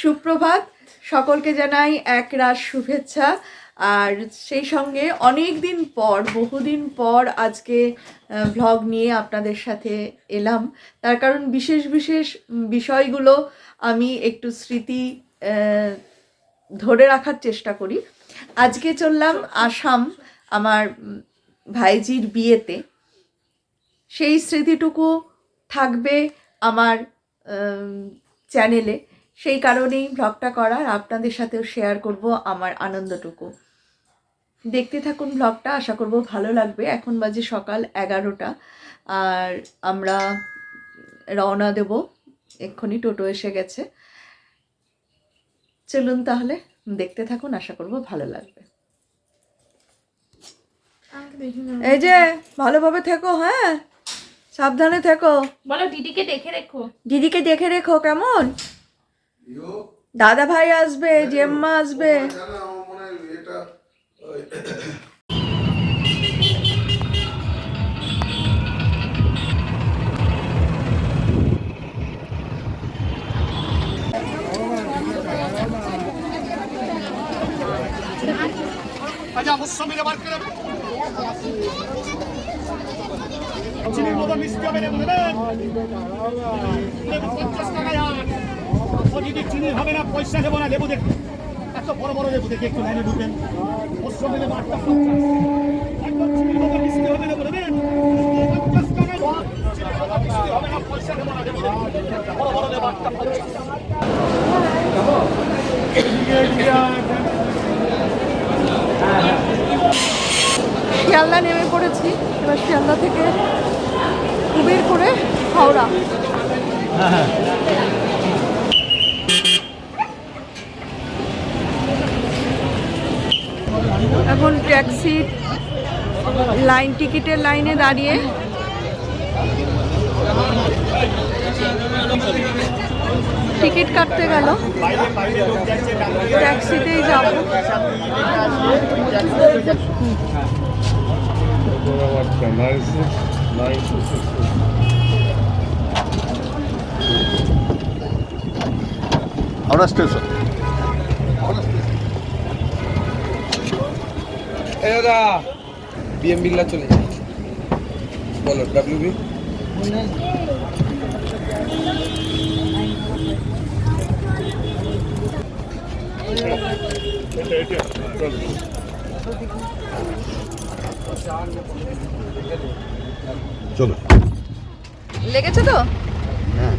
সুপ্রভাত। সকলকে জানাই এক রাত শুভেচ্ছা। আর সেই সঙ্গে অনেক দিন পর, বহুদিন পর আজকে ভ্লগ নিয়ে আপনাদের সাথে এলাম। তার কারণ বিশেষ বিশেষ বিষয়গুলো আমি একটু স্মৃতি ধরে রাখার চেষ্টা করি। আজকে চললাম আসাম, আমার ভাইজির বিয়েতে। সেই স্মৃতিটুকু থাকবে আমার চ্যানেলে সেই কারণেই ব্লগটা করার আপনাদের সাথেও শেয়ার করব আমার আনন্দটুকু। দেখতে থাকুন ব্লগটা আশা করব ভালো লাগবে। এখন বাজে সকাল এগারোটা আর আমরা রওনা দেব। এক্ষুনি টোটো এসে গেছে। চলুন তাহলে দেখতে থাকুন আশা করব ভালো লাগবে। এই যে ভালোভাবে থেকো হ্যাঁ? সাবধানে থেকো। বলো দিদিকে দেখে রেখো। দিদিকে দেখে রেখো কেমন? দাদা ভাই আসবে জেম্মা আসবে। জানা আমার মনে যদি চিনি হবে না পয়সা দেবো না লেবু দেখবে এত বড় বড় লেবু দেখে একটু লাইনে ঢুকবেন মুসমিলে বারটা পঞ্চাশ একদম চিনির মতো মিষ্টি হবে লেবু দেবেন পঞ্চাশ টাকা মিষ্টি হবে না পয়সা দেবো না লেবু বড় বড় লেবু আটটা শিয়ালদা নেমে পড়েছি। এবার শিয়ালদা থেকে উবের করে হাওড়া। এখন ট্যাক্সি লাইন টিকিটের লাইনে দাঁড়িয়ে। টিকিট কাটতে গেল। ট্যাক্সিতেই যাব। হাওড়া স্টেশন। এই দাদা বিএম বিল্লা চলে যায় বলো ডাব্লিউবি চলো। লেগেছে তো? হ্যাঁ।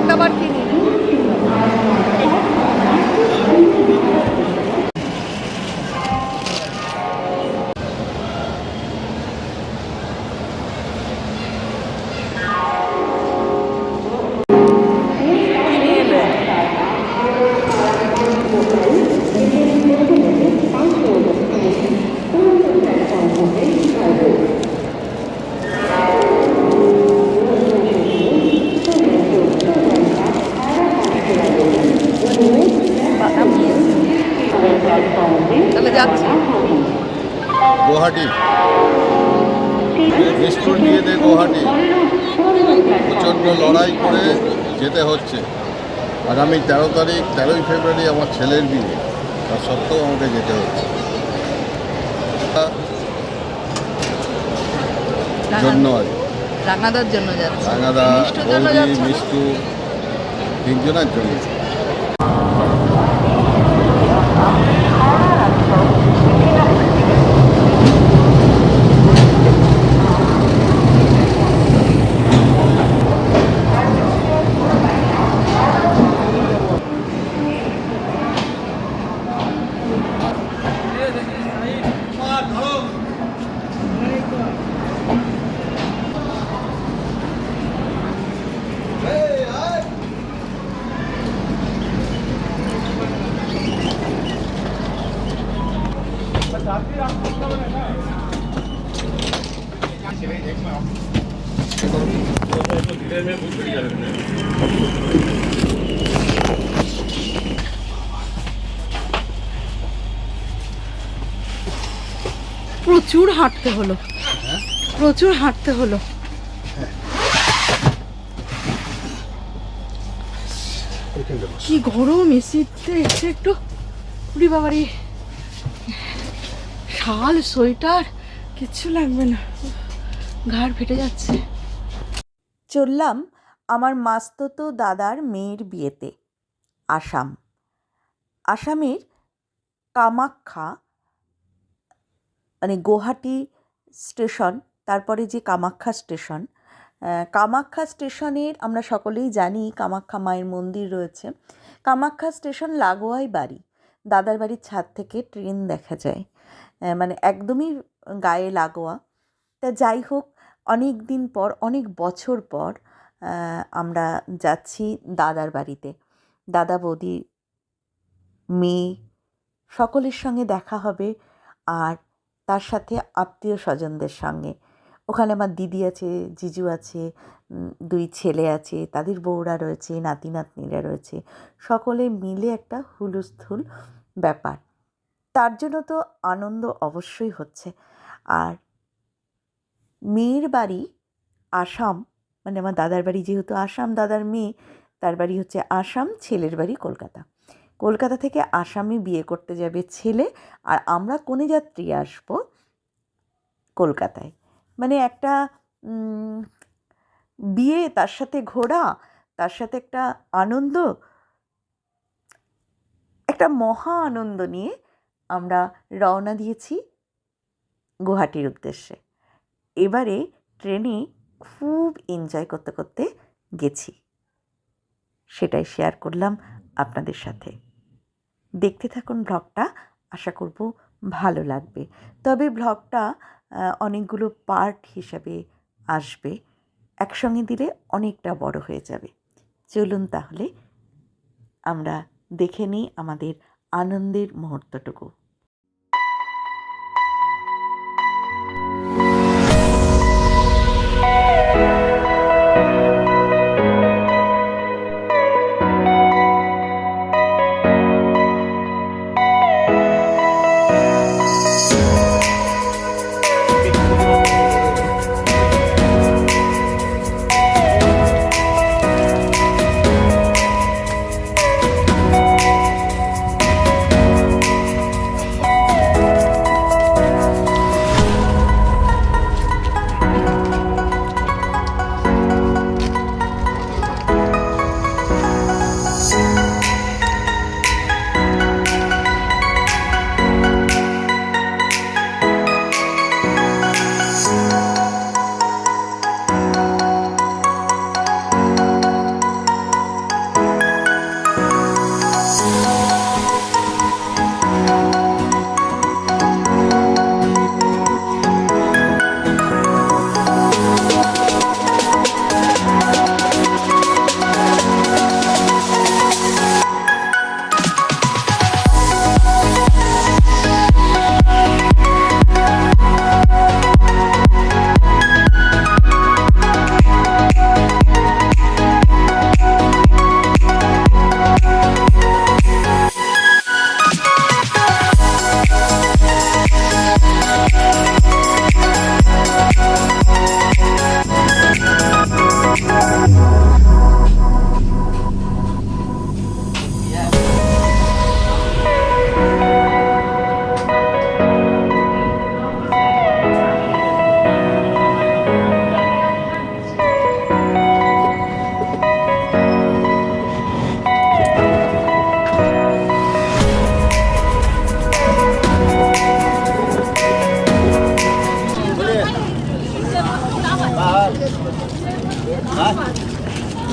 খাবার কিনি যেতে হচ্ছে। আগামী তেরো তারিখ তেরোই ফেব্রুয়ারি আমার ছেলের বিয়ে। তা সত্ত্বেও আমাকে যেতে হচ্ছে। জন্য আর রাঙাদার জন্য যাচ্ছে রাঙাদা? মিষ্টু তিনজনের জন্য। প্রচুর হাঁটতে হলো। প্রচুর হাঁটতে হলো। কি গরম এসিতে এসে একটু বাবারি শাল, সোয়েটার, কিচ্ছু লাগবে না। ঘাড় ফেটে যাচ্ছে। চললাম আমার মাস্ততো দাদার মেয়ের বিয়েতে, আসাম। আসামের কামাখ্যা মানে গুয়াহাটি স্টেশন, তারপরে যে কামাখ্যা স্টেশন কামাখ্যা স্টেশনের আমরা সকলেই জানি কামাখ্যা মায়ের মন্দির রয়েছে। কামাখ্যা স্টেশন লাগোয়াই বাড়ি। দাদার বাড়ির ছাদ থেকে ট্রেন দেখা যায়। মানে একদমই গায়ে লাগোয়া। তা যাই হোক, অনেক দিন পর, অনেক বছর পর আমরা যাচ্ছি দাদার বাড়িতে। দাদা, বৌদি, মেয়ে, সকলের সঙ্গে দেখা হবে আর তার সাথে আত্মীয় স্বজনদের সঙ্গে। ওখানে আমার দিদি আছে, জিজু আছে দুই ছেলে আছে, তাদের বউরা রয়েছে নাতি নাতনিরা রয়েছে। সকলে মিলে একটা হুলস্থুল ব্যাপার। তার জন্য তো আনন্দ অবশ্যই হচ্ছে। আর মেয়ের বাড়ি আসাম মানে আমার দাদার বাড়ি যেহেতু আসাম, দাদার মেয়ে, তার বাড়ি হচ্ছে আসাম, ছেলের বাড়ি কলকাতা। কলকাতা থেকে আসামে বিয়ে করতে যাবে ছেলে, আর আমরা কনে যাত্রী আসব? কলকাতায়। মানে একটা বিয়ে, তার সাথে ঘোরা, তার সাথে একটা আনন্দ, একটা মহা আনন্দ নিয়ে আমরা রওনা দিয়েছি গুয়াহাটির উদ্দেশ্যে। এবারে ট্রেনে খুব এনজয় করতে করতে গেছি। সেটাই শেয়ার করলাম আপনাদের সাথে। দেখতে থাকুন ব্লগটা আশা করব ভালো লাগবে। তবে ব্লগটা অনেকগুলো পার্ট হিসাবে আসবে। একসঙ্গে দিলে অনেকটা বড় হয়ে যাবে। চলুন তাহলে আমরা দেখে নিই আমাদের আনন্দের মুহূর্তটুকু।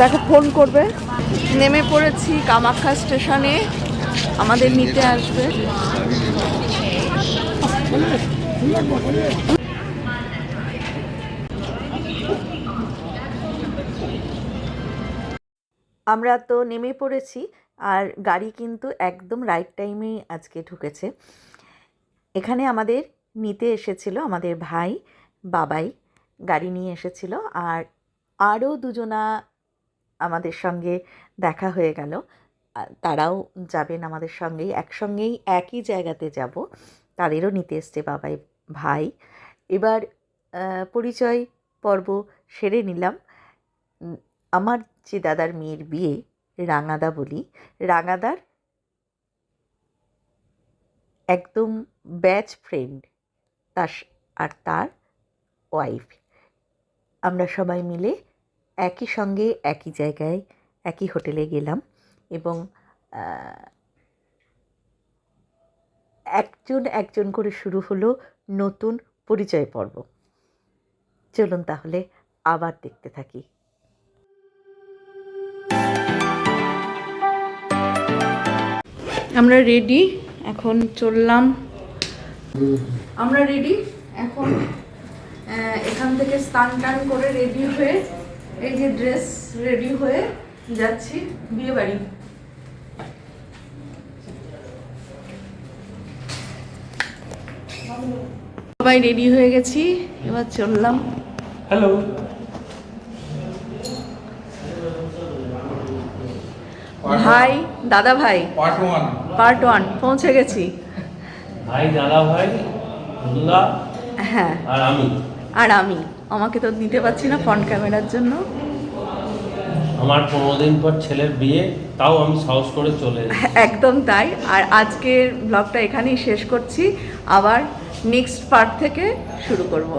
দেখো, ফোন করবে। নেমে পড়েছি কামাখ্যা স্টেশনে। আমাদের নিতে আসবে। আমরা তো নেমে পড়েছি, আর গাড়ি কিন্তু একদম রাইট টাইমেই আজকে ঢুকেছে। এখানে আমাদের নিতে এসেছিল আমাদের ভাই, বাবাই, গাড়ি নিয়ে এসেছিল, আর আরও দুজনা আমাদের সঙ্গে দেখা হয়ে গেল। তারাও যাবেন আমাদের সঙ্গেই। একসঙ্গেই একই জায়গাতে যাব। তাদেরও নিতে এসছে বাবাই ভাই। এবার পরিচয় পর্ব সেরে নিলাম। আমার যে দাদার মেয়ের বিয়ে, রাঙাদা বলি। রাঙাদার একদম ব্যাচ ফ্রেন্ড। তার আর তার ওয়াইফ। আমরা সবাই মিলে একই সঙ্গে একই জায়গায় একই হোটেলে গেলাম এবং একজন একজন করে শুরু হলো নতুন পরিচয় পর্ব। চলুন তাহলে আবার দেখতে থাকি। আমরা রেডি এখন চললাম। আমরা রেডি এখন এখান থেকে স্নান টান করে রেডি হয়ে এই যে ড্রেস রেডি হয়ে যাচ্ছি বিয়ে বাড়ি। সবাই রেডি হয়ে গেছি এবার চললাম। হ্যালো ভাই দাদা ভাই। পার্ট ওয়ান পার্ট ওয়ান পৌঁছে গেছি। ভাই দাদা ভাই হ্যাঁ। আর আমি। আর আমি। আমাকে তো নিতে পারছি না ফ্রন্ট ক্যামেরার জন্য। আমার পনেরো দিন পর ছেলের বিয়ে তাও আমি সাহস করে চলে এসেছি। একদম তাই। আর আজকের ব্লগটা এখানেই শেষ করছি। আবার নেক্সট পার্ট থেকে শুরু করব।